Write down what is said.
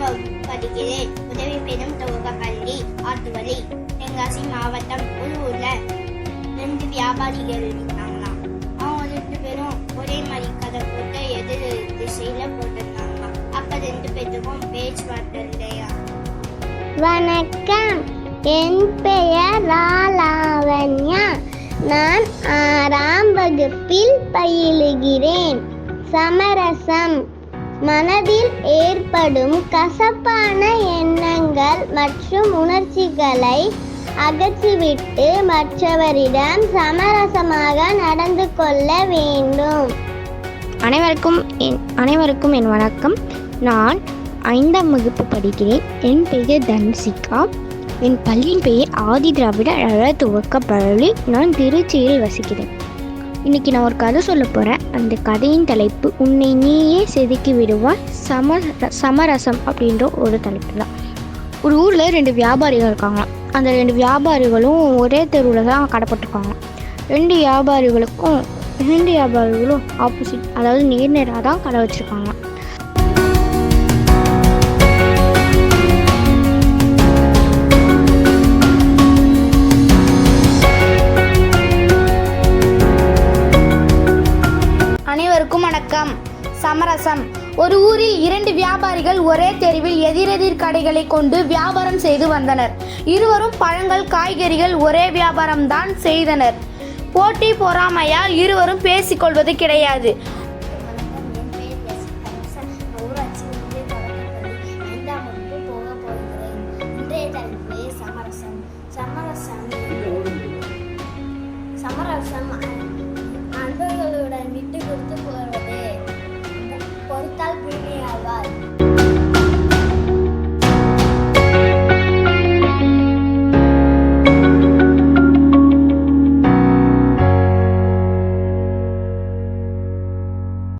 படிக்கிறேன். உதவி பெறும் துவக்க பள்ளி ஆத்துவழி தென்காசி மாவட்டம் ஒரு ஊர்ல ரெண்டு வியாபாரிகள் இருந்தாங்களாம் அவங்க ரெண்டு பேரும் ஒரே மாதிரி கதை போட்டு எதிர் திசையில போட்டிருந்தாங்களாம் அப்ப ரெண்டு பேத்துக்கும் பேச்சுவார்த்தை இல்லையா? வணக்கம். என் பெயர் ராலாவண்யா. நான் ஆறாம் வகுப்பில் பயிலுகிறேன். சமரசம். மனதில் ஏற்படும் கசப்பான எண்ணங்கள் மற்றும் உணர்ச்சிகளை அகற்றிவிட்டு மற்றவரிடம் சமரசமாக நடந்து கொள்ள வேண்டும். அனைவருக்கும் என் அனைவருக்கும் என் வணக்கம். நான் ஐந்தாம் வகுப்பு படிக்கிறேன். என் பெயர் தன்சிகா. என் பள்ளியின் பெயர் ஆதி திராவிட அழ துவக்க பள்ளி. நான் திருச்சியில் வசிக்கிறேன். இன்னைக்கு நான் ஒரு கதை சொல்ல போகிறேன் அந்த கதையின் தலைப்பு உன்னை நீயே செதுக்கி விடுவாய் சம சமரசம் அப்படின்ற ஒரு தலைப்பு தான். ஒரு ஊரில் ரெண்டு வியாபாரிகள் இருக்காங்க. அந்த ரெண்டு வியாபாரிகளும் ஒரே தெருவில் தான் கடைப்பட்டிருக்காங்க. ரெண்டு வியாபாரிகளுக்கும் ரெண்டு வியாபாரிகளும் ஆப்போசிட் அதாவது நேர் நேராக தான் கடை வச்சுருக்காங்க. வணக்கம். சமரசம். ஒரு ஊரில் இரண்டு வியாபாரிகள் ஒரே தெருவில் எதிரெதிர் கடைகளை கொண்டு வியாபாரம் செய்து வந்தனர். இருவரும் பழங்கள் காய்கறிகள் ஒரே வியாபாரம் தான் செய்தனர். போட்டி பொறாமையால் இருவரும் பேசிக்கொள்வது கிடையாது.